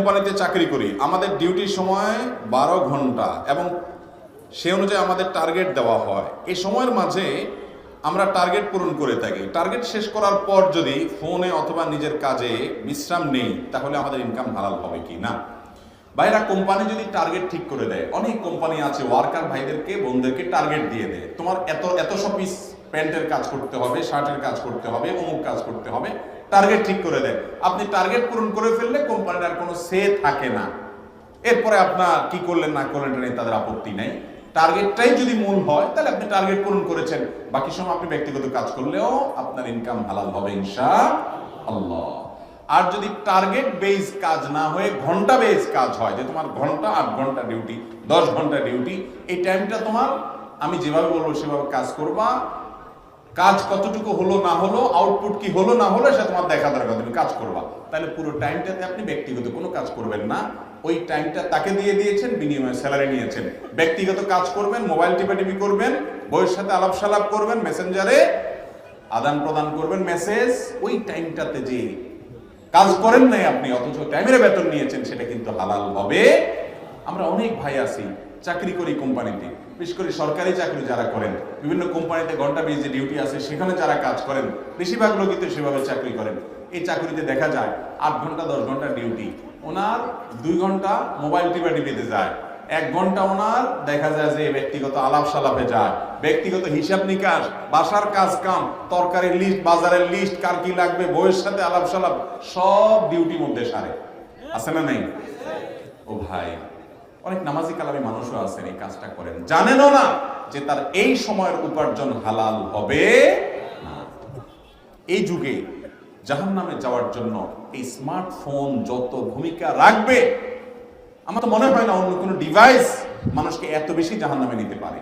কোম্পানিতে চাকরি করি। আমাদের ডিউটির সময় বারো ঘণ্টা এবং সে অনুযায়ী আমাদের টার্গেট দেওয়া হয়। এই সময়ের মাঝে আমরা টার্গেট পূরণ করে থাকি। টার্গেট শেষ করার পর যদি ফোনে অথবা নিজের কাজে বিশ্রাম নেই, তাহলে আমাদের ইনকাম হালাল হবে কি না? বাইরা কোম্পানি যদি টার্গেট ঠিক করে দেয়, অনেক কোম্পানি আছে ওয়ার্কার ভাইদেরকে, বোনদেরকে টার্গেট দিয়ে দেয়। তোমার এত এতশো পিস প্যান্টের কাজ করতে হবে, শার্টের কাজ করতে হবে, অমুক কাজ করতে হবে। টার্গেট ঠিক করে দেয় আপনি টার্গেট পূরণ করে ফেললে কোম্পানির আর কোনো সে থাকে না। এরপরে আপনার কি করলেন, না করলেন, এটা নিয়ে তাদের আপত্তি নাই। টার্গেটটাই যদি মূল হয়, তাহলে আপনি টার্গেট পূরণ করেছেন। বাকি সময় আপনি ব্যক্তিগত কাজ করলেও আপনার ইনকাম হালাল হবে ইনশা আল্লাহ আর যদি টার্গেট বেস কাজ না হয়ে ঘণ্টা বেস কাজ হয়, যে তোমার ঘণ্টা, আট ঘণ্টা ডিউটি দশ ঘণ্টা ডিউটি এই টাইমটা তোমার, আমি যেভাবে বলব সেভাবে কাজ করবা। কাজ কতটুকু হলো না হলো আউটপুট কি হলো না হলো, সেটা তোমার দেখা দরকার, তুমি কাজ করবা। তাহলে পুরো টাইমটাতে আপনি ব্যক্তিগত কোনো কাজ করবেন না। ওই টাইমটা তাকে দিয়ে দিয়েছেন, বিনিময়ে স্যালারি নিয়েছেন। ব্যক্তিগত কাজ করবেন মোবাইল টিপাটিপি করবেন, বইয়ের সাথে আলাপ সালাপ করবেন মেসেঞ্জারে আদান প্রদান করবেন মেসেজ ওই টাইমটাতে যে কাজ করেন নাই আপনি, অথচ টাইমের বেতন নিয়েছেন, সেটা কিন্তু হালাল হবে। আমরা অনেক ভাই আছি চাকরি করি কোম্পানিতে। বিশেষ করে সরকারি চাকরি যারা করেন, বিভিন্ন কোম্পানিতে ঘণ্টা বেজে ডিউটি আছে, সেখানে যারা কাজ করেন, বেশিরভাগ লোকই তো সেভাবে চাকরি করেন। এই চাকরিতে দেখা যায়, আট ঘণ্টা, দশ ঘণ্টা ডিউটি ওনার দুই ঘণ্টা মোবাইল টিপা টিপিতে যায়। এক ঘণ্টা ওনার দেখা যায় যে ব্যক্তিগত আলাপ সালাপে যায়। ব্যক্তিগত হিসাব নিকাশ, বাসার কাজ কাম তরকারির লিস্ট বাজারের লিস্ট কার কি লাগবে, বইয়ের সাথে আলাপ সালাপ সব ডিউটি মধ্যে সারে। আছে না নেই? ও ভাই। অনেক নামাজি কালামী মানুষও আছেন, এই কাজটা করেন। জানেনও না যে তার এই সময়ের উপার্জন হালাল হবে এই যুগে জাহান নামে যাওয়ার জন্য এই স্মার্টফোন যত ভূমিকা রাখবে, আমার তো মনে হয় না অন্য কোনো ডিভাইস মানুষকে এত বেশি জাহান নামে নিতে পারে।